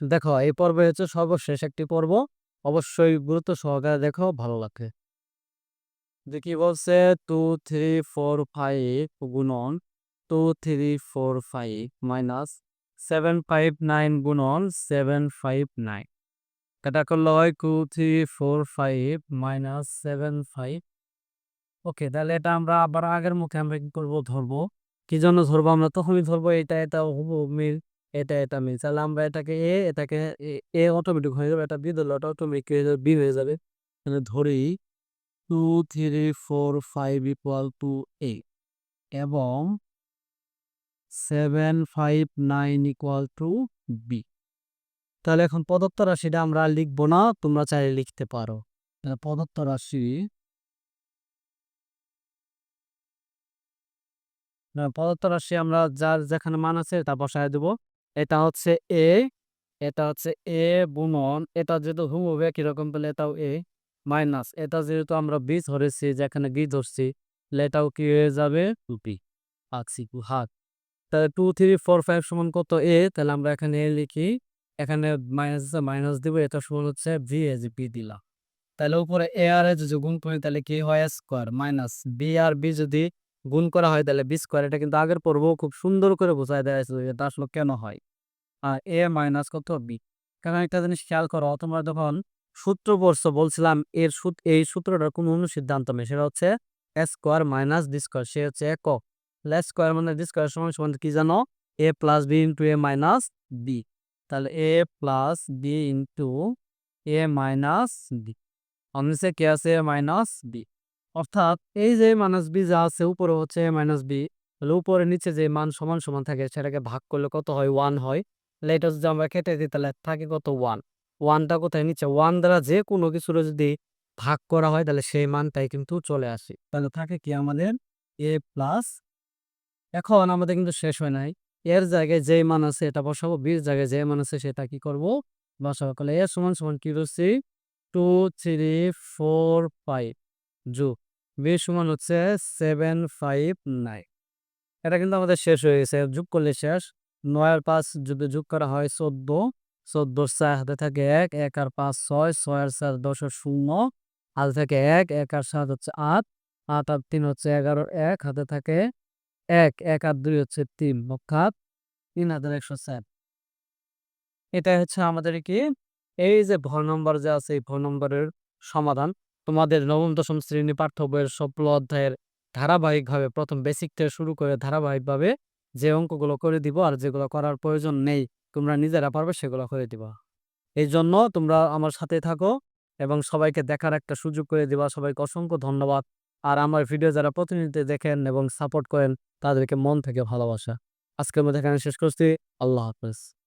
দেখো, এই পর্বে হচ্ছে সর্বশেষ একটি পর্ব। অবশ্যই গুরুত্ব সহকারে দেখো, ভালো লাগে কি বলছে? টু থ্রি ফোর ফাইভ গুণন two three four five minus seven five nine গুণন সেভেন ফাইভ নাইন এটা করলে হয় two three four five minus seven five okay তাহলে এটা আমরা আবার আগের মুখে আমরা কি করব? ধরবো। কি জন্য ধরবো? আমরা তখনই ধরবো, এটা এটা মিল এটা এটা মিল তাহলে আমরা এটাকে এ এটাকে এ অটোমেটিক হয়ে যাবে। এটা বি ধরলে ওটা অটোমেটিক হয়ে যাবে বি হয়ে যাবে। তাহলে ধরি two three four five equal to A এবং seven five nine equal to B তাহলে এখন প্রদত্ত রাশিটা আমরা লিখব না তোমরা চাইলে লিখতে পারো। প্রদত্ত রাশি না, প্রদত্ত রাশি আমরা যার যেখানে মান আছে তা বসায় দেব। এটা হচ্ছে এ এটা হচ্ছে এ গুণন, এটা যেহেতু হুম হবে কীরকম পেলে এটাও এ মাইনাস এটা যেহেতু আমরা বি ধরেছি, যেখানে বি ধরছি এটাও কি হয়ে যাবে? টুপি আছি হাত তাহলে টু থ্রি ফোর ফাইভ সমান কত এ তাহলে আমরা এখানে এ লিখি, এখানে মাইনাস আছে মাইনাস দিব, এটা সমান হচ্ছে ভি এজ বি দিলাম। তাহলে উপরে এ আর এ যদি গুণ করি, তাহলে কি হয়? স্কোয়ার মাইনাস বি আর বি যদি গুণ করা হয়, তাহলে বি স্কোয়ার এটা কিন্তু আগের পর্ব খুব সুন্দর করে বোঝায় দেওয়া হয়েছিল এটা আসলে কেন হয়। আর এ মাইনাস কত বি কারণ একটা জিনিস খেয়াল করো তোমরা যখন সূত্র পড়ছো, বলছিলাম এর এই সূত্রটার কোনো অনুসিদ্ধান্ত নেই, সেটা হচ্ছে A square minus D square সে হচ্ছে একক তাহলে স্কোয়ার মানে ডি স্কোয়ার সমান সমান কি জানো? A plus B into A minus B তাহলে A plus B into A minus B অনিসে কে আছে? এ মাইনাস বি অর্থাৎ এই যে মাইনাস বি যা আছে, উপরে হচ্ছে এ মাইনাস বি তাহলে উপরে নিচে যে মান সমান সমান থাকে, সেটাকে ভাগ করলে কত হয়? ওয়ান হয়। এটা যদি আমরা কেটে দিই, তাহলে থাকে কত ওয়ান ওয়ানটা কোথায়? নিচে ওয়ান দ্বারা যে কোনো কিছুর যদি ভাগ করা হয়, তাহলে সেই মানটাই কিন্তু চলে আসে। তাহলে থাকে কি আমাদের এ প্লাস এখন আমাদের কিন্তু শেষ হয় নাই। এর জায়গায় যে মান আছে এটা বসাবো বির জায়গায় যে মান আছে সেটা কি করব? বসাবো। তাহলে এর সমান সমান কি রয়েছে? টু থ্রি ফোর ফাইভ জু বি সমান হচ্ছে সেভেন ফাইভ নাইন এটা কিন্তু আমাদের শেষ হয়ে গেছে, যোগ করলে শেষ। নয় আর পাঁচ যদি যোগ করা হয় চোদ্দ চোদ্দোর চার হাতে থাকে এক এক আর পাঁচ ছয় ছয় আর চার আর শূন্য, হাতে থাকে এক এক আর সাত হচ্ছে আট আট আর তিন হচ্ছে এগারো এক, হাতে থাকে এক এক আর দুই হচ্ছে তিন, অর্থাৎ তিন হাজার একশো চার। এটাই হচ্ছে আমাদের কি? এই যে ভর নম্বর যে আছে, এই ভর নম্বরের সমাধান, তোমাদের নবম, দশম শ্রেণি পাঠ্য বইয়ের সবগুলো অধ্যায়ের ধারাবাহিকভাবে, প্রথম বেসিক থেকে শুরু করে ধারাবাহিকভাবে যে অঙ্কগুলো করে দিব আর যেগুলো করার প্রয়োজন নেই, তোমরা নিজেরা পারবে সেগুলো করে দিবা। এই জন্য তোমরা আমার সাথে থাকো এবং সবাইকে দেখার একটা সুযোগ করে দিবা। সবাইকে অসংখ্য ধন্যবাদ। আর আমার ভিডিও যারা প্রতিনিধি দেখেন এবং সাপোর্ট করেন, তাদেরকে মন থেকে ভালোবাসা। আজকের মধ্যে এখানে শেষ করছি। আল্লাহ হাফেজ।